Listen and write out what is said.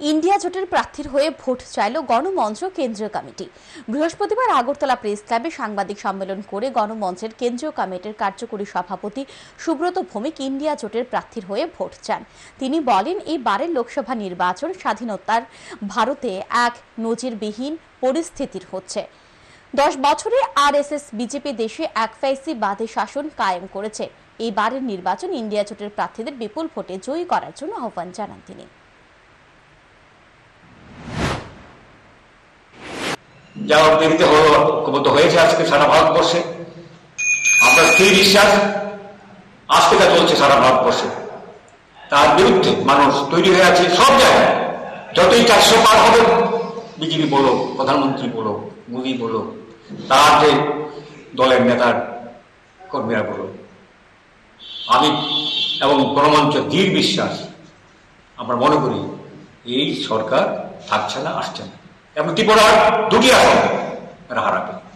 India জোটের প্রার্থীর হয়ে ভোট চাইল গণমঞ্চ কেন্দ্রীয় কমিটি। বৃহস্পতিবার আগরতলা প্রেস ক্লাবে সাংবাদিক সম্মেলন করে গণমঞ্চের কেন্দ্রীয় কমিটির কার্যকরী সভাপতি সুব্রত ভৌমিক ইন্ডিয়া জোটের প্রার্থীর হয়ে ভোট চান। তিনি বলেন, এই বারের লোকসভা নির্বাচন স্বাধীনতার ভারতে এক নজিরবিহীন পরিস্থিতির হচ্ছে। দশ বছরে আরএসএস বিজেপি দেশে এক ফ্যাসি বাদে শাসন কায়েম করেছে। এই বারের নির্বাচন ইন্ডিয়া জোটের প্রার্থীদের বিপুল ভোটে জয়ী করার জন্য আহ্বান জানান তিনি। যা উদ্বেগিত ঐক্যবদ্ধ হয়েছে আজকে সারা ভারতবর্ষে, আমরা স্থির বিশ্বাস, আজ থেকে চলছে সারা ভারতবর্ষে। তার বিরুদ্ধে মানুষ তৈরি হয়ে আছে সব জায়গায়। যতই চারশো পার হবে, বিজেপি বলো, প্রধানমন্ত্রী বলো, মোদী বলো, তার যে দলের নেতার কর্মীরা বলো, আমি এবং গণমঞ্চ দৃঢ় বিশ্বাস, আমরা মনে করি, এই সরকার থাকছে না, আসছে না। emang keyboard dunia kau, raharapi.